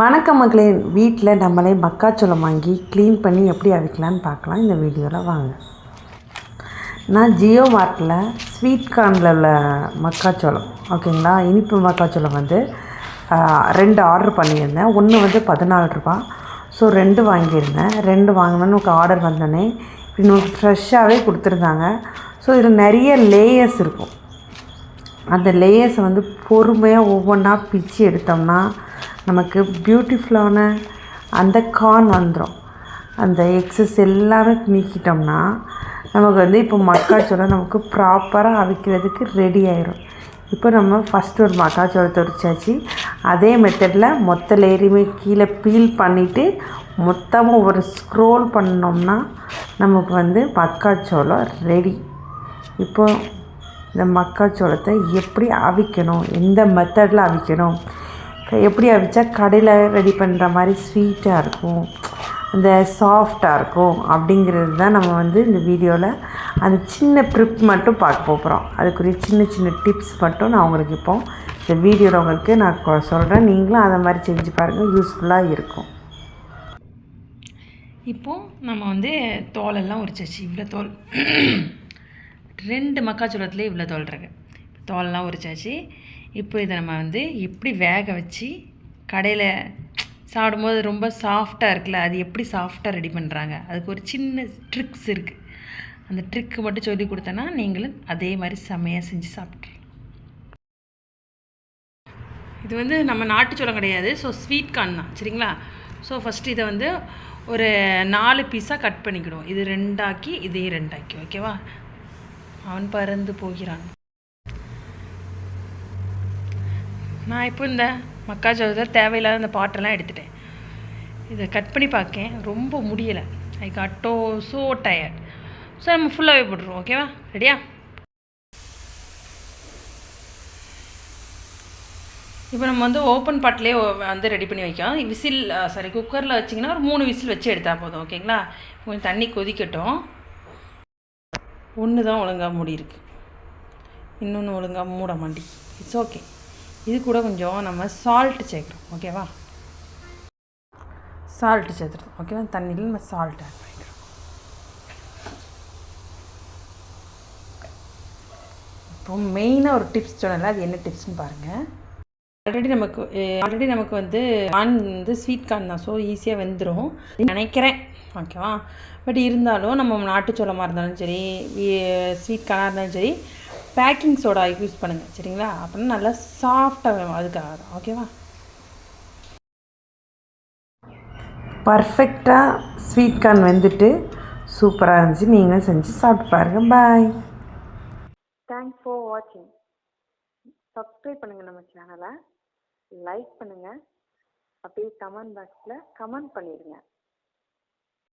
வணக்கம் மக்களே. வீட்டில் நம்மளே மக்காச்சோளம் வாங்கி க்ளீன் பண்ணி எப்படி அவிக்கலான்னு பார்க்கலாம். இந்த வீடியோவில் வாங்க. நான் ஜியோ மார்ட்டில் ஸ்வீட் கார்னில் உள்ள மக்காச்சோளம். ஓகேங்களா இனிப்பு மக்காச்சோளம் வந்து ரெண்டு ஆர்டர் பண்ணியிருந்தேன். ஒன்று வந்து பதினாலு ரூபா. ஸோ ரெண்டு வாங்கியிருந்தேன். ரெண்டு வாங்கினோன்னு எனக்கு ஆர்டர் வந்தோடனே இன்னொரு ஃப்ரெஷ்ஷாகவே கொடுத்துருந்தாங்க. ஸோ இதில் நிறைய லேயர்ஸ் இருக்கும். அந்த லேயர்ஸை வந்து பொறுமையாக ஒவ்வொன்றா பிச்சு எடுத்தோம்னா நமக்கு பியூட்டிஃபுல்லான அந்த கார்ன் வந்துடும் அந்த எக்ஸஸ் எல்லாமே நீக்கிட்டோம்னா நமக்கு வந்து இப்போ மக்காச்சோளம் நமக்கு ப்ராப்பராக அவிக்கிறதுக்கு ரெடி ஆயிரும். இப்போ நம்ம ஃபஸ்ட்டு ஒரு மக்காச்சோளத்தை உரிச்சாச்சு. அதே மெத்தடில் மொத்த லேரியுமே கீழே பீல் பண்ணிவிட்டு மொத்தமாக ஒரு ஸ்க்ரோல் பண்ணோம்னா நமக்கு வந்து மக்காச்சோளம் ரெடி இப்போ இந்த மக்காச்சோளத்தை எப்படி அவிக்கணும்? எந்த மெத்தடில் அவிக்கணும்? எப்படி அவிச்சா கடையில் ரெடி பண்ணுற மாதிரி ஸ்வீட்டாக இருக்கும். அந்த சாஃப்டாக இருக்கும். அப்படிங்கிறது தான் நம்ம வந்து இந்த வீடியோவில் அந்த சின்ன ட்ரிப் மட்டும் பார்க்க போகிறோம் அதுக்குரிய சின்ன சின்ன டிப்ஸ் மட்டும் நான் உங்களுக்கு இப்போ இந்த வீடியோவில் உங்களுக்கு நான் சொல்கிறேன் நீங்களும் அதை மாதிரி செஞ்சு பாருங்கள் யூஸ்ஃபுல்லாக இருக்கும். இப்போது நம்ம வந்து தோலெல்லாம் உரிச்சாச்சு. இவ்வளோ தோல். ரெண்டு மக்காச்சோளத்துலேயே இவ்வளோ தோல் இருக்கு. தோலெல்லாம் உரிச்சாச்சு. இப்போ இதை நம்ம வந்து எப்படி வேக வச்சு கடையில் சாப்பிடும்போது ரொம்ப சாஃப்டாக இருக்குல்ல அது எப்படி சாஃப்டாக ரெடி பண்ணுறாங்க அதுக்கு ஒரு சின்ன ட்ரிக்ஸ் இருக்குது அந்த ட்ரிக்கு மட்டும் சொல்லி கொடுத்தேன்னா நீங்களும் அதே மாதிரி செம்மையாக செஞ்சு சாப்பிட்றலாம் இது வந்து நம்ம நாட்டுச்சோளம் கிடையாது. ஸோ ஸ்வீட் கார்ன் தான். சரிங்களா? ஸோ ஃபஸ்ட்டு இதை வந்து ஒரு நாலு பீஸாக கட் பண்ணிக்கிடுவோம். இது ரெண்டாக்கி இதே ரெண்டாக்கி. ஓகேவா அவன் பறந்து போகிறான். நான் இப்போ இந்த மக்காச்சோளத்தில் தேவையில்லாத இந்த பாட்டெல்லாம் எடுத்துட்டேன். இதை கட் பண்ணி பார்க்கேன். ரொம்ப முடியலை. I got so tired so நம்ம ஃபுல்லாகவே போட்டுருவோம். ஓகேவா ரெடியா இப்போ நம்ம வந்து ஓப்பன் பாட்டிலே வந்து ரெடி பண்ணி வைக்கோம் விசில் சாரி குக்கரில் வச்சிங்கன்னா ஒரு மூணு விசில் வச்சு எடுத்தால் போதும். ஓகேங்களா கொஞ்சம் தண்ணி கொதிக்கட்டும். ஒன்று தான் ஒழுங்காக மூடி இருக்கு இன்னொன்று ஒழுங்காக மூட மாட்டி இட்ஸ் ஓகே இது கூட கொஞ்சம் நம்ம சால்ட்டு சேர்க்குறோம். ஓகேவா சால்ட்டு சேர்த்துறோம் ஓகேவா தண்ணியில் நம்ம சால்ட் ஆட் பண்ணிக்கிறோம். இப்போ மெயினாக ஒரு டிப்ஸ் சொன்னல அது என்ன டிப்ஸ்னு பாருங்கள் ஆல்ரெடி நமக்கு ஆல்ரெடி நமக்கு வந்து கார்ன் வந்து ஸ்வீட் கார்ன் தான். ஸோ ஈஸியாக வெந்துடும் நினைக்கிறேன். ஓகேவா பட் இருந்தாலும் நம்ம நாட்டுச்சோளமாக இருந்தாலும் சரி ஸ்வீட் கார்னாக இருந்தாலும் சரி பேக்கிங் சோடா யூஸ் பண்ணுங்கள் சரிங்களா? அப்படின்னா நல்லா சாஃப்டாக வேணும் அதுக்காக தான். ஓகேவா பர்ஃபெக்டாக ஸ்வீட் கார்ன் வந்துட்டு சூப்பராக இருந்துச்சு. நீங்களும் செஞ்சு சாப்பிட்டு பாருங்கள் பாய் தேங்க்ஸ் ஃபார் வாட்சிங் சப்ஸ்கிரைப் பண்ணுங்கள் நம்ம சேனலை லைக் பண்ணுங்கள் அப்படியே கமெண்ட் பாக்ஸில் கமெண்ட் பண்ணிடுங்க.